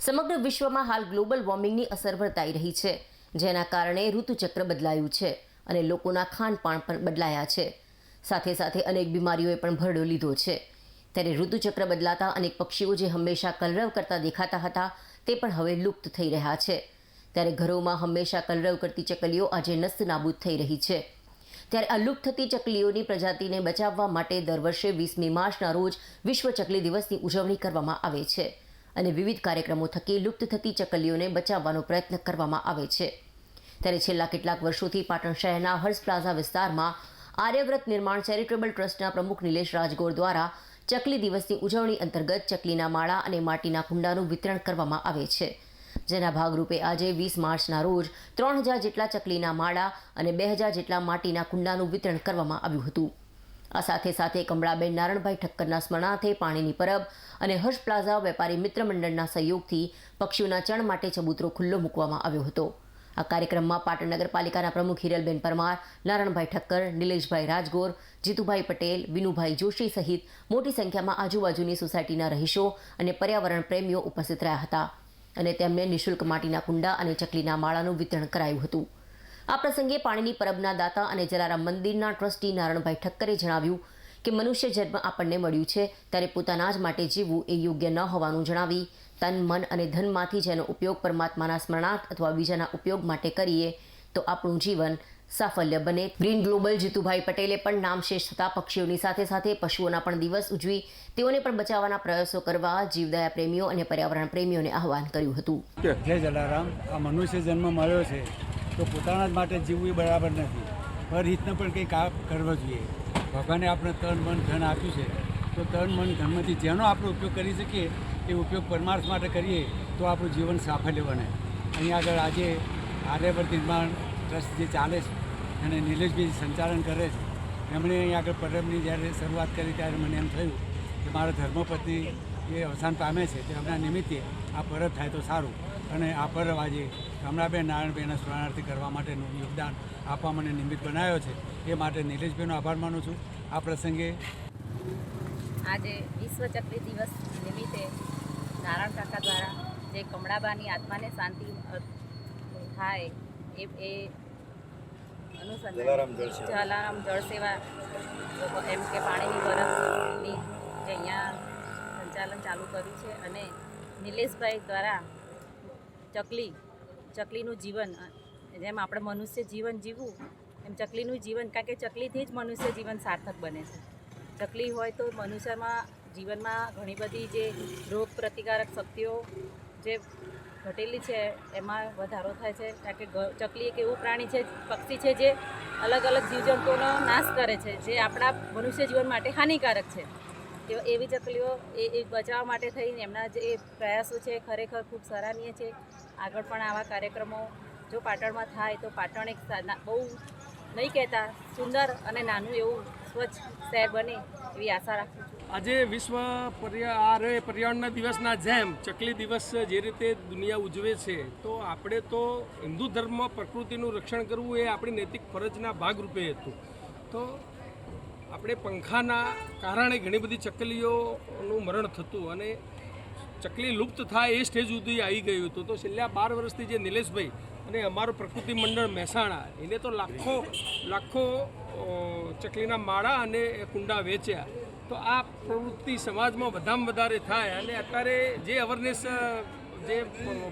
સમગ્ર વિશ્વમાં હાલ ગ્લોબલ વોર્મિંગની અસર વર્તાઈ રહી છે, જેના કારણે ઋતુચક્ર બદલાયું છે અને લોકોના ખાનપાન પણ બદલાયા છે. સાથે સાથે અનેક બીમારીઓએ પણ ભરડો લીધો છે. ત્યારે ઋતુચક્ર બદલાતા અનેક પક્ષીઓ જે હંમેશા કલરવ કરતા દેખાતા હતા, તે પણ હવે લુપ્ત થઈ રહ્યા છે. ત્યારે ઘરોમાં હંમેશા કલરવ કરતી ચકલીઓ આજે નસ્ત નાબૂદ થઈ રહી છે. ત્યારે આ લુપ્ત થતી ચકલીઓની પ્રજાતિને બચાવવા માટે દર વર્ષે વીસમી માર્ચના રોજ વિશ્વ ચકલી દિવસની ઉજવણી કરવામાં આવે છે. અને વિવિધ કાર્યક્રમો થકી લુપ્ત થતી ચકલીઓને બચાવવાનો પ્રયત્ન કરવામાં આવે છે. ત્યારે છેલ્લા કેટલાક વર્ષોથી પાટણ શહેરના હર્ષ પ્લાઝા વિસ્તારમાં આર્યવ્રત નિર્માણ ચેરિટેબલ ટ્રસ્ટના પ્રમુખ નિલેશ રાજગોર દ્વારા ચકલી દિવસની ઉજવણી અંતર્ગત ચકલીના માળા અને માટીના કુંડાનું વિતરણ કરવામાં આવે છે. જેના ભાગરૂપે આજે વીસ માર્ચના રોજ ત્રણ હજાર જેટલા ચકલીના માળા અને બે હજાર જેટલા માટીના કુંડાનું વિતરણ કરવામાં આવ્યું હતું. આ સાથે સાથે કમળાબેન નારણભાઈ ઠક્કરના સ્મરણાર્થે પાણીની પરબ અને હર્ષ પ્લાઝા વેપારી મિત્ર મંડળના સહયોગથી પક્ષીઓના ચણ માટે ચબૂતરો ખુલ્લો મૂકવામાં આવ્યો હતો. આ કાર્યક્રમમાં પાટણ નગરપાલિકાના પ્રમુખ હિરલબેન પરમાર, નારણભાઈ ઠક્કર, નિલેશભાઈ રાજગોર, જીતુભાઈ પટેલ, વિનુભાઈ જોશી સહિત મોટી સંખ્યામાં આજુબાજુની સોસાયટીના રહીશો અને પર્યાવરણ પ્રેમીઓ ઉપસ્થિત રહ્યા હતા અને તેમને નિઃશુલ્ક માટીના કુંડા અને ચકલીના માળાનું વિતરણ કરાયું હતું. આ પ્રસંગે પાણીની પરબના દાતા અને જલારામ મંદિરના ટ્રસ્ટી નારણભાઈ ઠક્કરે જણાવ્યું કે મનુષ્ય જન્મ આપણને મળ્યું છે, ત્યારે પોતાના જ માટે જીવવું એ યોગ્ય ન હોવાનું જણાવી, તન, મન અને ધનમાંથી જેનો ઉપયોગ પરમાત્માના સ્મરણાર્થ અથવા બીજાના ઉપયોગ માટે કરીએ, તો આપણું જીવન સાફલ્ય બને. ગ્રીન ગ્લોબલ જીતુભાઈ પટેલે પણ નામશેષ થતા પક્ષીઓની સાથે સાથે પશુઓના પણ દિવસ ઉજવી, તેઓને પણ બચાવવાના પ્રયાસો કરવા જીવદયા પ્રેમીઓ અને પર્યાવરણ પ્રેમીઓને આહવાન કર્યું હતું. જય જલારામ, આ મનુષ્ય જન્મ મળ્યો છે. તો પોતાના જ માટે જીવવું એ બરાબર નથી. પર રીતને પણ કંઈક આ કરવો જોઈએ. ભગવાને આપણે તન, મન, ધન આપ્યું છે, તો તન, મન, ધનમાંથી જેનો આપણે ઉપયોગ કરી શકીએ, એ ઉપયોગ પરમાર્થ માટે કરીએ, તો આપણું જીવન સાફલ્ય બને. અહીં આગળ આજે આર્યવર્ત નિર્માણ ટ્રસ્ટ જે ચાલે છે અને નિલેશભાઈ સંચાલન કરે છે, એમણે અહીં આગળ પરમની જ્યારે શરૂઆત કરી ત્યારે મને એમ થયું કે મારા ધર્મપત્ની એ અવસાન પામે છે તે હમણાં નિમિત્તે આ પરબ થાય તો સારું. અને આ પરબ આજે કમળાબેન નારાયણભાઈના સ્મરણાર્થી કરવા માટેનું યોગદાન આપવા મને નિમિત્ત બનાવ્યો છે. એ માટે નિલેશભાઈનો આભાર માનું છું. આ પ્રસંગે આજે વિશ્વ ચકલી દિવસ નિમિત્તે નારાયણ કાકા દ્વારા જે કમળાબાની આત્માને શાંતિ થાય એ એ અનુસંધાન જલારામ જળ સેવા. જલારામ જળ સેવા એમ કે પાણીની બરફની જે અહીંયા સંચાલન ચાલુ કર્યું છે અને નિલેશભાઈ દ્વારા ચકલી, ચકલીનું જીવન, જેમ આપણે મનુષ્ય જીવન જીવવું, એમ ચકલીનું જીવન, કારણ કે ચકલીથી જ મનુષ્ય જીવન સાર્થક બને છે. ચકલી હોય તો મનુષ્યમાં જીવનમાં ઘણી બધી જે રોગ પ્રતિકારક શક્તિઓ જે ઘટેલી છે, એમાં વધારો થાય છે. કારણ કે ચકલી એક એવું પ્રાણી છે, પક્ષી છે, જે અલગ અલગ જીવજંતુઓનો નાશ કરે છે, જે આપણા મનુષ્ય જીવન માટે હાનિકારક છે. એવી ચકલીઓ એ બચાવવા માટે થઈને એમના જે પ્રયાસો છે ખરેખર ખૂબ સરાહનીય છે. આગળ પણ આવા કાર્યક્રમો જો પાટણમાં થાય તો પાટણ એક બહુ નહીં કહેતા, સુંદર અને નાનું એવું સ્વચ્છ શહેર બને એવી આશા રાખું આજે વિશ્વ પર્યાવરણ પર્યાવરણના દિવસના જેમ ચકલી દિવસ જે રીતે દુનિયા ઉજવે છે, તો આપણે તો હિન્દુ ધર્મમાં પ્રકૃતિનું રક્ષણ કરવું એ આપણી નૈતિક ફરજના ભાગરૂપે હતું. તો આપણે પંખાના કારણે ઘણી બધી ચકલીઓનું મરણ થતું અને ચકલી લુપ્ત થાય એ સ્ટેજ સુધી આવી ગયું હતું. તો છેલ્લા બાર વર્ષથી જે નિલેશભાઈ અને અમારું પ્રકૃતિ મંડળ મહેસાણા, એને તો લાખો લાખો ચકલીના માળા અને કુંડા વેચ્યા. તો આ પ્રવૃત્તિ સમાજમાં વધામાં વધારે થાય અને અત્યારે જે અવેરનેસ જે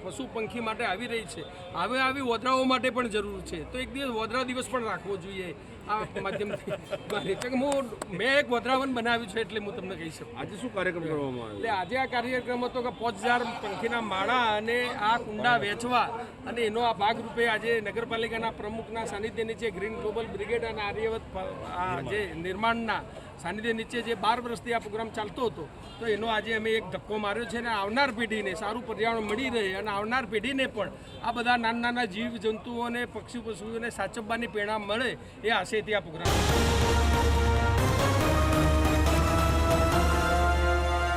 પશુ પંખી માટે આવી રહી છે હવે આવી વોદરાઓ માટે પણ જરૂર છે. તો એક દિવસ વોદરા દિવસ પણ રાખવો જોઈએ. આ માધ્યમથી મારે. કે હું મેં એક વધરાવન બનાવ્યું છે એટલે હું તમને કહી શકું આજે શું કાર્યક્રમ કરવામાં એટલે આજે આ કાર્યક્રમ હતો કે પાંચ હજાર પંખીના માળા અને આ કુંડા વેચવા અને એનો આ ભાગરૂપે આજે નગરપાલિકાના પ્રમુખના સાનિધ્ય નીચે ગ્રીન ગ્લોબલ બ્રિગેડ અને આર્યવત આ જે નિર્માણના સાનિધ્ય નીચે જે બાર વર્ષથી આ પ્રોગ્રામ ચાલતો હતો તો એનો આજે અમે એક ધક્કો માર્યો છે અને આવનાર પેઢીને સારું પર્યાવરણ મળી રહે અને આવનાર પેઢીને પણ આ બધા નાના નાના જીવ જંતુઓને પક્ષી પશુઓને સાચવવાની પ્રેરણા મળે એ આશયથી આ પ્રોગ્રામ.